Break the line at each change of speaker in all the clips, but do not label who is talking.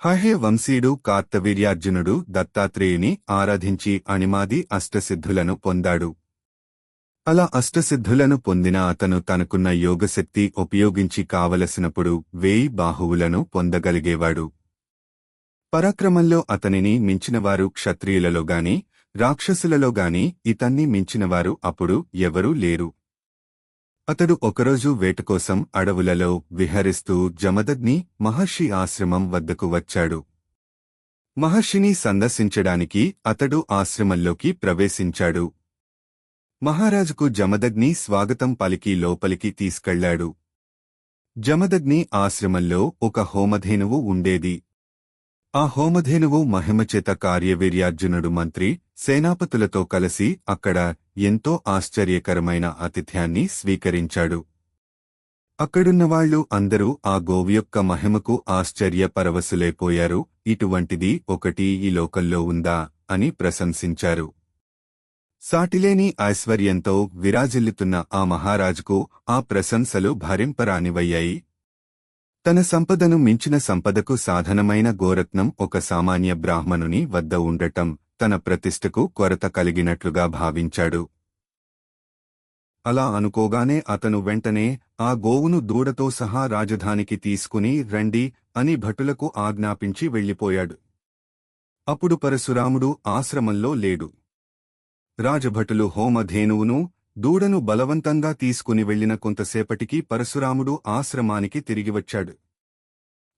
హహే వంశీయుడు కార్తవీర్యార్జునుడు దత్తాత్రేయుని ఆరాధించి అణిమాది అష్టసిద్ధులను పొందాడు. అలా అష్టసిద్ధులను పొందిన అతను తనకున్న యోగశక్తి ఉపయోగించి కావలసినప్పుడు వేయి బాహువులను పొందగలిగేవాడు. పరాక్రమంలో అతనిని మించినవారు క్షత్రియులలో గాని ఇతన్ని మించినవారు అప్పుడు ఎవరూ లేరు. అతడు ఒకరోజు వేటకోసం అడవులలో విహరిస్తూ జమదగ్ని మహర్షి ఆశ్రమం వద్దకు వచ్చాడు. మహర్షిని సందర్శించడానికి అతడు ఆశ్రమంలోకి ప్రవేశించాడు. మహారాజుకు జమదగ్ని స్వాగతం పలికి లోపలికి తీసుకెళ్ళాడు. జమదగ్ని ఆశ్రమంలో ఒక హోమధేనువు ఉండేది. ఆ హోమధేనువు మహిమచేత కార్యవీర్యార్జునుడు మంత్రి సేనాపతులతో కలిసి అక్కడ ఎంతో ఆశ్చర్యకరమైన ఆతిథ్యాన్ని స్వీకరించాడు. అక్కడున్నవాళ్ళు అందరూ ఆ గోవు యొక్క మహిమకు ఆశ్చర్యపరవశులైపోయారు ఇటువంటిది ఒకటి ఈ లోకల్లో ఉందా అని ప్రశంసించారు. సాటిలేని ఐశ్వర్యంతో విరాజిల్లుతున్న ఆ మహారాజుకు ఆ ప్రశంసలు భరింపరానివయ్యాయి. తన సంపదను మించిన సంపదకు సాధనమైన గోరత్నం ఒక సామాన్య బ్రాహ్మణుని వద్ద ఉండటం తన ప్రతిష్టకు కొరత కలిగినట్లుగా భావించాడు. అలా అనుకోగానే అతను వెంటనే ఆ గోవును దూడతో సహా రాజధానికి తీసుకుని రండి అని భటులకు ఆజ్ఞాపించి వెళ్ళిపోయాడు. అప్పుడు పరశురాముడు ఆశ్రమంలో లేడు. రాజభటులు హోమధేనువును దూడను బలవంతంగా తీసుకుని వెళ్ళిన కొంతసేపటికి పరశురాముడు ఆశ్రమానికి తిరిగి వచ్చాడు.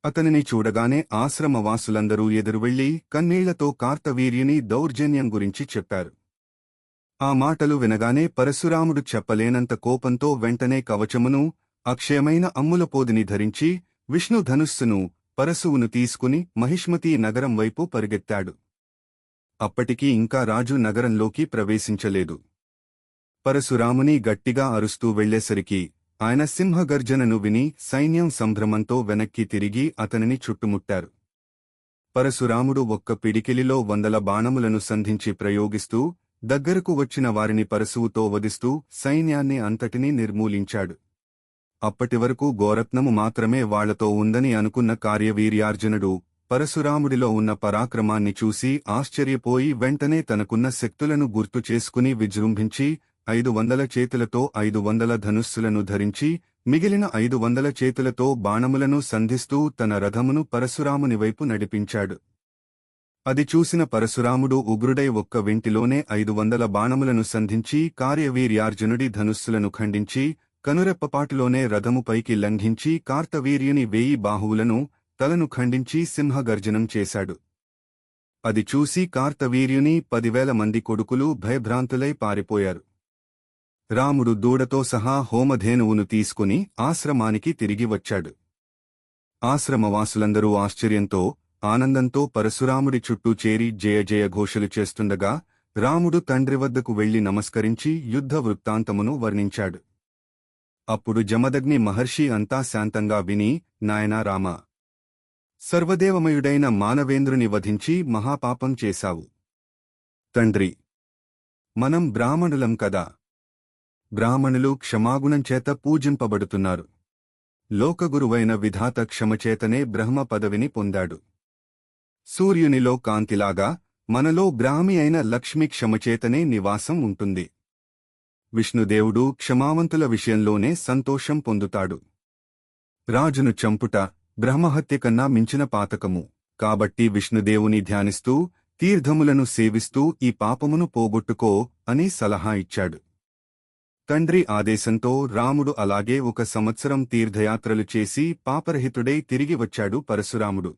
అతనిని చూడగానే ఆశ్రమవాసులందరూ ఎదురువెళ్ళి కన్నీళ్ళతో కార్తవీర్యుని దౌర్జన్యం గురించి చెప్పారు. ఆ మాటలు వినగానే పరశురాముడు చెప్పలేనంత కోపంతో వెంటనే కవచమును అక్షయమైన అమ్ములపోదిని ధరించి విష్ణు ధనుస్సును పరశువును తీసుకుని మహిష్మతీ నగరం వైపు పరిగెత్తాడు. అప్పటికీ ఇంకా రాజు నగరంలోకి ప్రవేశించలేదు. పరశురాముని గట్టిగా అరుస్తూ వెళ్ళేసరికి ఆయన సింహగర్జనను విని సైన్యం సంభ్రమంతో వెనక్కి తిరిగి అతనిని చుట్టుముట్టారు. పరశురాముడు ఒక్క పిడికిలిలో వందల బాణములను సంధించి ప్రయోగిస్తూ దగ్గరకు వచ్చిన వారిని పరశువుతో వధిస్తూ సైన్యాన్ని అంతటినీ నిర్మూలించాడు. అప్పటివరకు గోరత్నము మాత్రమే వాళ్ళతో ఉందని అనుకున్న కార్యవీర్యార్జునుడు పరశురాముడిలో ఉన్న పరాక్రమాన్ని చూసి ఆశ్చర్యపోయి వెంటనే తనకున్న శక్తులను గుర్తు చేసుకుని విజృంభించి ఐదు వందల చేతులతో ఐదు వందల ధనుస్సులను ధరించి మిగిలిన ఐదు వందల చేతులతో బాణములను సంధిస్తూ తన రథమును పరశురాముని వైపు నడిపించాడు. అది చూసిన పరశురాముడు ఉగ్రుడై ఒక్క వెంటిలోనే ఐదు వందల బాణములను సంధించి కార్యవీర్యార్జునుడి ధనుస్సులను ఖండించి కనురెప్పపాటులోనే రథముపైకి లంఘించి కార్తవీర్యుని వేయి బాహువులను తలను ఖండించి సింహగర్జనం చేశాడు. అది చూసి కార్తవీర్యుని పదివేల మంది కొడుకులు భయభ్రాంతులై పారిపోయారు. రాముడు దూడతో సహా హోమధేనువును తీసుకుని ఆశ్రమానికి తిరిగి వచ్చాడు. ఆశ్రమవాసులందరూ ఆశ్చర్యంతో ఆనందంతో పరశురాముడి చుట్టూ చేరి జయ జయ ఘోషలు చేస్తుండగా రాముడు తండ్రి వద్దకు వెళ్ళి నమస్కరించి యుద్ధ వృత్తాంతమును వర్ణించాడు. అప్పుడు జమదగ్ని మహర్షి అంతా శాంతంగా విని నాయనా రామ! సర్వదేవమయుడైన మానవేంద్రుని వధించి మహాపాపం చేశావు. తండ్రి! మనం బ్రాహ్మణులం కదా! బ్రాహ్మణులు క్షమాగుణంచేత పూజింపబడుతున్నారు. లోకగురువైన విధాత క్షమచేతనే బ్రహ్మ పదవిని పొందాడు. సూర్యునిలో కాంతిలాగా మనలో బ్రాహ్మి అయిన లక్ష్మి క్షమచేతనే నివాసం ఉంటుంది. విష్ణుదేవుడు క్షమావంతుల విషయంలోనే సంతోషం పొందుతాడు. రాజును చంపుట బ్రహ్మహత్య కన్నా మించిన పాతకము. కాబట్టి విష్ణుదేవుని ధ్యానిస్తూ తీర్థములను సేవిస్తూ ఈ పాపమును పోగొట్టుకో అని సలహా ఇచ్చాడు. తండ్రి ఆదేశంతో రాముడు అలాగే ఒక సంవత్సరం తీర్థయాత్రలు చేసి పాపరహితుడై తిరిగి వచ్చాడు పరశురాముడు.